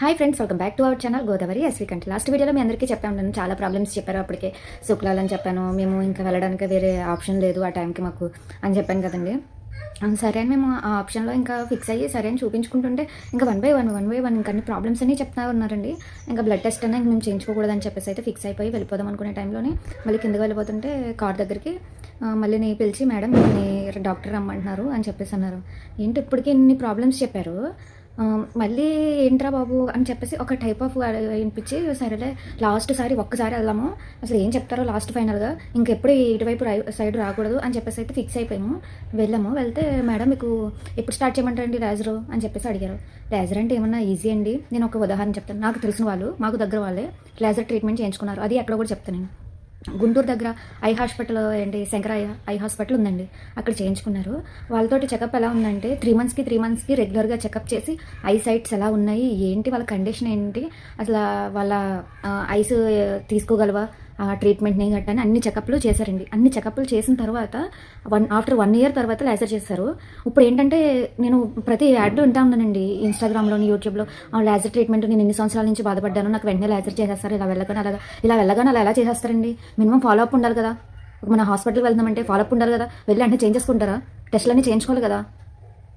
Hi friends welcome back to our channel Godavari ఎస్వికంట్ last వీడియోలో మీ అందరికీ చెప్పాను నేను చాలా ప్రాబ్లమ్స్ చెప్పారు అప్పటికే. శుక్లాలని చెప్పాను మేము ఇంకా వెళ్ళడానికి వేరే ఆప్షన్ లేదు ఆ టైంకి మాకు అని చెప్పాను కదండి. సరే అని మేము ఆ ఆప్షన్లో ఇంకా ఫిక్స్ అయ్యి సరే అని చూపించుకుంటుంటే ఇంకా one by one one by one ఇంకా అన్ని ప్రాబ్లమ్స్ అన్నీ చెప్తా ఉన్నారండి. ఇంకా బ్లడ్ టెస్ట్ అయినా మేము చేయించుకోకూడదని చెప్పేసి అయితే ఫిక్స్ అయిపోయి వెళ్ళిపోదాం అనుకునే టైంలోనే మళ్ళీ కిందకి వెళ్ళిపోతుంటే కార్ దగ్గరికి మళ్ళీ నీ పిలిచి మేడం నీ డాక్టర్ రమ్మంటున్నారు అని చెప్పేసి అన్నారు. ఏంటి ఇప్పటికే ఇన్ని ప్రాబ్లమ్స్ చెప్పారు? మళ్ళీ ఏంట్రా బాబు అని చెప్పేసి ఒక టైప్ ఆఫ్ వినిపించి సరేలే లాస్ట్ సారి ఒక్కసారి వెళ్దాము. అసలు ఏం చెప్తారో లాస్ట్ ఫైనల్గా ఇంకెప్పుడు ఇటువైపు రై సైడ్ రాకూడదు అని చెప్పేసి అయితే ఫిక్స్ అయిపోయాము. వెళ్ళాము. వెళ్తే మేడం మీకు ఎప్పుడు స్టార్ట్ చేయమంటారండి రేజరు అని చెప్పేసి అడిగారు. లేజర్ అంటే ఏమన్నా ఈజీ అండి? నేను ఒక ఉదాహరణ చెప్తాను. నాకు తెలిసిన వాళ్ళు మాకు దగ్గర వాళ్ళే లేజర్ ట్రీట్మెంట్ చేయించుకున్నారు. అది ఎక్కడ కూడా చెప్తాను నేను. గుంటూరు దగ్గర ఐ హాస్పిటల్ ఏంటి శంకర ఐ హాస్పిటల్ ఉందండి. అక్కడ చేయించుకున్నారు. వాళ్ళతోటి చెకప్ ఎలా ఉందంటే త్రీ మంత్స్కి త్రీ మంత్స్కి రెగ్యులర్గా చెకప్ చేసి ఐ సైట్స్ ఎలా ఉన్నాయి ఏంటి వాళ్ళ కండిషన్ ఏంటి అసలు వాళ్ళ ఐస్ తీసుకోగలవా ట్రీట్మెంట్ని గట్టని అన్ని చెకప్లు చేశారండి. అన్ని చెకప్లు చేసిన తర్వాత వన్ ఆఫ్టర్ వన్ ఇయర్ తర్వాత లేజర్ చేస్తారు ఇప్పుడు ఏంటంటే నేను ప్రతి యాడ్ వింటా ఉన్నానండి ఇన్స్టాగ్రామ్లోని యూట్యూబ్లో ఆ లేజర్ ట్రీట్మెంట్ నేను ఎన్ని సంవత్సరాల నుంచి బాధపడ్డాను నాకు వెంటనే లేజర్ చేసేస్తారు. ఇలా వెళ్ళగానే అలాగా ఇలా వెళ్ళగానే అలా ఎలా చేసేస్తారండి? మినిమం ఫాలో అప్ ఉండాలి కదా. ఒక మన హాస్పిటల్కి వెళ్దామంటే ఫాలో అప్ ఉండాలి కదా. వెళ్ళి అంటే చేంజ్ చేసుకుంటారా? టెస్ట్లన్నీ చేయించుకోవాలి కదా.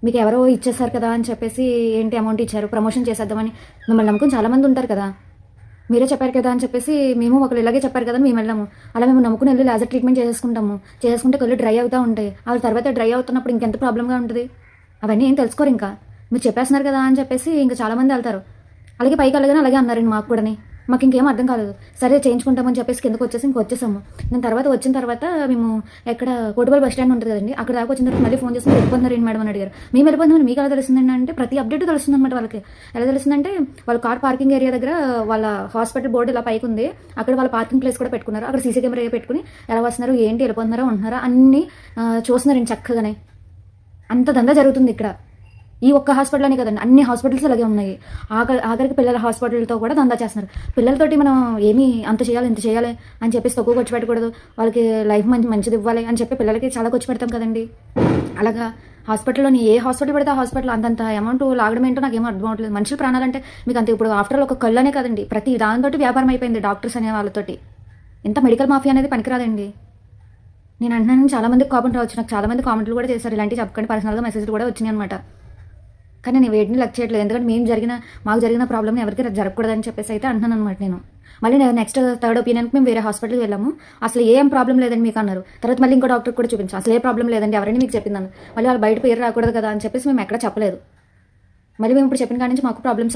మీకు ఎవరో ఇచ్చేస్తారు కదా అని చెప్పేసి ఏంటి అమౌంట్ ఇచ్చారు? ప్రమోషన్ చేసేద్దామని. మిమ్మల్ని నమ్మకం చాలామంది ఉంటారు కదా. మీరే చెప్పారు కదా అని చెప్పేసి మేము ఒకరు ఇలాగే చెప్పారు కదా మేము వెళ్ళాము. అలా మేము నమ్ముకుని వెళ్ళి లేజర్ ట్రీట్మెంట్ చేసేసుకుంటాము. చేసుకుంటే కళ్ళు డ్రై అవుతూ ఉంటాయి. ఆ తర్వాత డ్రై అవుతున్నప్పుడు ఇంకెంత ప్రాబ్లంగా ఉంటుంది? అవన్నీ ఏం తెలుసుకోరు ఇంకా. మీరు చెప్పేస్తున్నారు కదా అని చెప్పేసి ఇంకా చాలామంది వెళ్తారు. అలాగే పైకి వెళ్ళగానే అలాగే అన్నారండి మాకు కూడాని. మాకు ఇంకేం అర్థం కాలేదు. సరే చేయించుకుంటామని చెప్పేసి కిందకు వచ్చేసి ఇంక వచ్చేసాము. నేను తర్వాత వచ్చిన తర్వాత మేము ఎక్కడ కోటిపల్లి బస్ స్టాండ్ ఉంటుంది కదండి అక్కడ దాకా వచ్చిన తర్వాత మళ్ళీ ఫోన్ చేసి వెళ్ళిపోతున్నారండి వెళ్ళిపోతున్నారు ఏంటి మేడం అని అడిగారు. మేము వెళ్ళిపోతున్నాం మీకు ఎలా తెలుస్తుందండి అంటే ప్రతి అప్డేట్ తెలుస్తుంది అనమాట వాళ్ళకి. ఎలా తెలిసిందంటే వాళ్ళ కార్ పార్కింగ్ ఏరియా దగ్గర వాళ్ళ హాస్పిటల్ బోర్డు ఇలా పైకి ఉంది. అక్కడ వాళ్ళ పార్కింగ్ ప్లేస్ కూడా పెట్టుకున్నారు. అక్కడ సీసీ కెమెరా పెట్టుకుని ఎలా వస్తున్నారు ఏంటి వెళ్ళిపోతున్నారో ఉంటున్నారా అన్నీ చూస్తున్నారండి చక్కగానే. అంత దందా జరుగుతుంది ఇక్కడ. ఈ ఒక్క హాస్పిటల్లోనే కదండి అన్ని హాస్పిటల్స్ అలాగే ఉన్నాయి. ఆఖరి ఆఖరికి పిల్లల హాస్పిటల్తో కూడా దందా చేస్తున్నారు. పిల్లలతోటి మనం ఏమీ అంత చేయాలి ఇంత చేయాలి అని చెప్పేసి తక్కువ ఖర్చు పెట్టకూడదు. వాళ్ళకి లైఫ్ మంచి మంచిది ఇవ్వాలి అని చెప్పి పిల్లలకి చాలా ఖర్చు పెడతాం కదండి. అలాగా హాస్పిటల్లోని ఏ హాస్పిటల్ పెడితే హాస్పిటల్ అంతంత అమౌంట్ లాగడం ఏంటో నాకు ఏమో అర్థం అవట్లేదు మనుషుల ప్రాణాలంటే మీకు అంత ఇప్పుడు ఆఫ్టర్ ఒక కళ్ళనే కదండి. ప్రతి దానితోటి వ్యాపారం అయిపోయింది డాక్టర్స్ అనే వాళ్ళతోటి. ఇంత మెడికల్ మాఫియా అనేది పనికిరాదండి. నేను అంటున్నాను చాలా మందికి కామెంట్ రావచ్చు. నాకు చాలా మంది కామెంట్లు కూడా చేశారు. ఇలాంటివి చెప్పకండి. పర్సనల్గా మెసేజ్లు కూడా వచ్చినాయి అనమాట కానీ నేను వేడిని లెక్క చేయట్లేదు. ఎందుకంటే మేము జరిగిన మాకు జరిగిన ప్రాబ్లమ్ ఎవరికి జరగకూడదని చెప్పేసి అయితే అంటున్నాను అనమాట నేను. మళ్ళీ నేను నెక్స్ట్ థర్డ్ ఒపీనియన్కి మేము వేరే హాస్పిటల్కి వెళ్ళాము. అసలు ఏం ప్రాబ్లం లేదని మీకు అన్నారు. తర్వాత మళ్ళీ ఇంకో డాక్టర్ కూడా చూపించాం. అసలు ఏ ప్రాబ్లం లేదండి ఎవరైనా మీకు చెప్పిందని మళ్ళీ వాళ్ళు బయట పేరు రాకూడదు కదా అని చెప్పేసి మేము ఎక్కడ చెప్పలేదు. మళ్ళీ మేము ఇప్పుడు చెప్పిన కాడి నుంచి మాకు ప్రాబ్లమ్స్